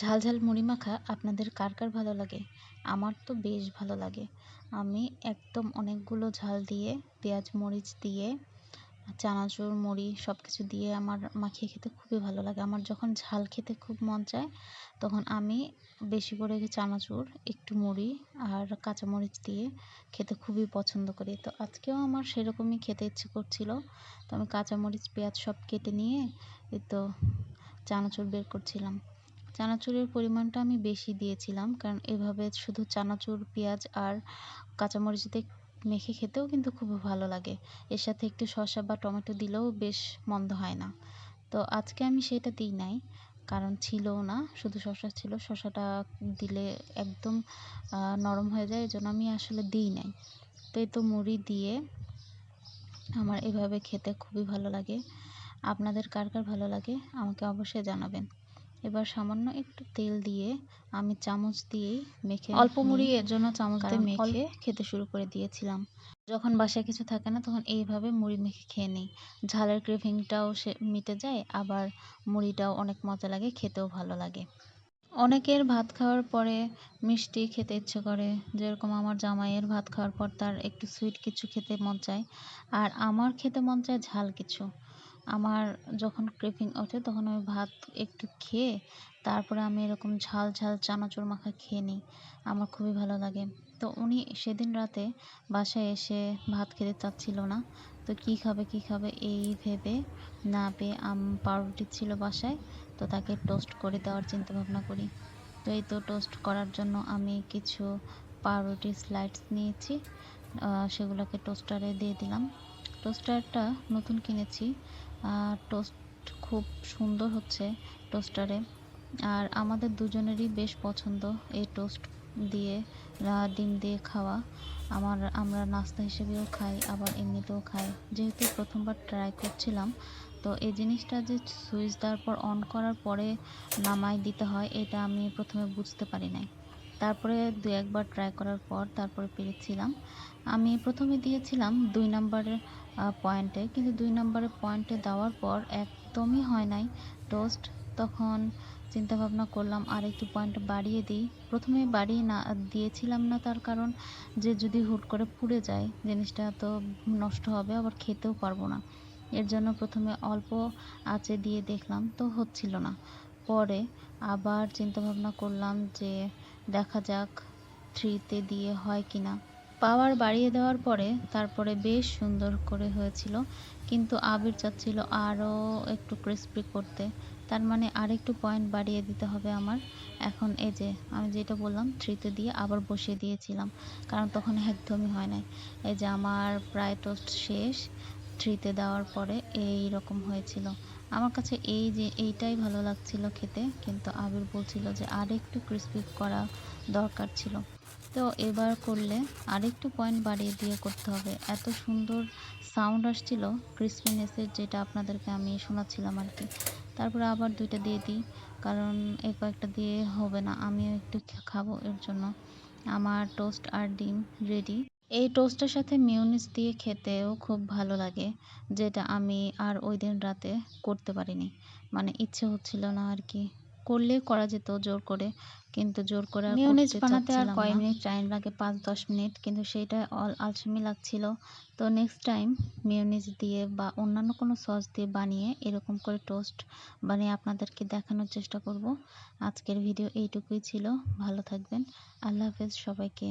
ঝাল ঝাল মুড়ি মাখা আপনাদের কার কার ভালো লাগে? আমার তো বেশ ভালো লাগে। আমি একদম অনেকগুলো ঝাল দিয়ে, পেঁয়াজ মরিচ দিয়ে, চানাচুর মুড়ি সব কিছু দিয়ে আমার মাখিয়ে খেতে খুবই ভালো লাগে। আমার যখন ঝাল খেতে খুব মন চায়, তখন আমি বেশি করে চানাচুর, একটু মুড়ি আর কাঁচামরিচ দিয়ে খেতে খুবই পছন্দ করি। তো আজকেও আমার সেরকমই খেতে ইচ্ছে করছিল। তো আমি কাঁচামরিচ, পেঁয়াজ সব কেটে নিয়ে তো চানাচুর বের করছিলাম। চানাচুরের পরিমাণটা আমি বেশি দিয়েছিলাম, কারণ এভাবে শুধু চানাচুর, পেঁয়াজ আর কাঁচামরিচ দিয়ে মেখে খেতেও কিন্তু খুব ভালো লাগে। এর সাথে একটু শসা বা টমেটো দিলেও বেশ মন্দ হয় না। তো আজকে আমি সেটা দিই নাই, কারণ ছিলও না, শুধু শসা ছিল। শসাটা দিলে একদম নরম হয়ে যায় এই জন্য আমি আসলে দিই নাই। তো এই তো মুড়ি দিয়ে আমার এভাবে খেতে খুবই ভালো লাগে। আপনাদের কার কার ভালো লাগে, আমাকে অবশ্যই জানাবেন। এবার সামান্য একটু তেল দিয়ে আমি চামচ দিয়েই মেখে অল্প মুড়ি এর জন্য চামচ দিয়ে মেখে খেতে শুরু করে দিয়েছিলাম। যখন বাসায় কিছু থাকে না তখন এইভাবে মুড়ি মেখে খেয়ে নিই। ঝালের ক্রেভিংটাও সে মিটে যায় আবার মুড়িটাও অনেক মজা লাগে খেতেও ভালো লাগে। অনেকের ভাত খাওয়ার পরে মিষ্টি খেতে ইচ্ছে করে। যেরকম আমার জামাইয়ের ভাত খাওয়ার পর তার একটু সুইট কিছু খেতে মন চায় আর আমার খেতে মন চায় ঝাল কিছু। আমার যখন ক্রেভিং ওঠে তখন আমি ভাত একটু খেয়ে তারপরে আমি এরকম ঝাল ঝাল চানাচুর মাখা খেয়ে নিই। আমার খুবই ভালো লাগে। তো উনি সেদিন রাতে বাসায় এসে ভাত খেতে চাচ্ছিল না। তো কী খাবে কী খাবে এই ভেবে না পেয়ে আম, পাউরুটি ছিল বাসায়। তো তাকে টোস্ট করে দেওয়ার চিন্তা ভাবনা করি। তো এই তো টোস্ট করার জন্য আমি কিছু পাউরুটি স্লাইডস নিয়েছি। সেগুলোকে টোস্টারে দিয়ে দিলাম। টোস্টারটা নতুন কিনেছি। টোস্ট খুব সুন্দর হচ্ছে টোস্টারে আর আমাদের দুজনেরই বেশ পছন্দ এই টোস্ট দিয়ে ডিম দিয়ে খাওয়া। আমার, আমরা নাস্তা হিসেবেও খাই, আবার এমনিতেও খাই। যেহেতু প্রথমবার ট্রাই করছিলাম, তো এই জিনিসটা যে সুইচ দেওয়ার পর অন করার পরে নামাই দিতে হয়, এটা আমি প্রথমে বুঝতে পারি নাই। তারপরে দু একবার ট্রাই করার পর তারপরে পেরেছিলাম। আমি প্রথমে দিয়েছিলাম দুই নাম্বারের পয়েন্টে কিন্তু দুই নাম্বারের পয়েন্টে দেওয়ার পর একদমই হয় নাই টোস্ট তখন চিন্তা ভাবনা করলাম, আর একটু পয়েন্ট বাড়িয়ে দিই। প্রথমে বাড়িয়ে না, দিয়েছিলাম না তার কারণ যে যদি হুট করে পুড়ে যায়, জিনিসটা তো নষ্ট হবে, আবার খেতেও পারব না। এর জন্য প্রথমে অল্প আঁচে দিয়ে দেখলাম, তো হচ্ছিল না। পরে আবার চিন্তা ভাবনা করলাম যে দেখা যাক থ্রিতে দিয়ে হয় কি না পাওয়ার বাড়িয়ে দেওয়ার পরে তারপরে বেশ সুন্দর করে হয়েছিল। কিন্তু আবির চাচ্ছিল আরও একটু ক্রিস্পি করতে। তার মানে আরেকটু পয়েন্ট বাড়িয়ে দিতে হবে আমার। এখন এই যে আমি যেটা বললাম, থ্রিতে দিয়ে আবার বসিয়ে দিয়েছিলাম। কারণ তখন একদমই হয় নাই। এই যে আমার প্রায় টোস্ট শেষ, থ্রিতে দেওয়ার পরে এই রকম হয়েছিল। আমার কাছে এই যে, এইটাই ভালো লাগছিল খেতে। কিন্তু আবির বলছিল যে আর একটু ক্রিস্পি করা দরকার ছিল। তো এবার করলে আরেকটু পয়েন্ট বাড়িয়ে দিয়ে করতে হবে। এত সুন্দর সাউন্ড আসছিল ক্রিসপিনেসের যেটা আপনাদেরকে আমি শোনাচ্ছিলাম আর কি। তারপরে আবার দুইটা দিয়ে দিই, কারণ এই কয়েকটা দিয়ে হবে না। আমিও একটু খাব এর জন্য। আমার টোস্ট আর ডিম রেডি এই টোস্টের সাথে মিউনিস দিয়ে খেতেও খুব ভালো লাগে যেটা আমি আর ওই দিন রাতে করতে পারিনি। মানে ইচ্ছে হচ্ছিল না আর কি। করলে করা যেত জোর করে কিন্তু জোর করে মিউনিস বানাতে আর কয় মিনিট টাইম লাগে পাঁচ দশ মিনিট কিন্তু সেইটা অল আলসেমি লাগছিল। তো নেক্সট টাইম মিউনিস দিয়ে বা অন্যান্য কোনো সস দিয়ে বানিয়ে এরকম করে টোস্ট বানিয়ে আপনাদেরকে দেখানোর চেষ্টা করব। আজকের ভিডিও এইটুকুই ছিল। ভালো থাকবেন। আল্লাহ হাফেজ সবাইকে।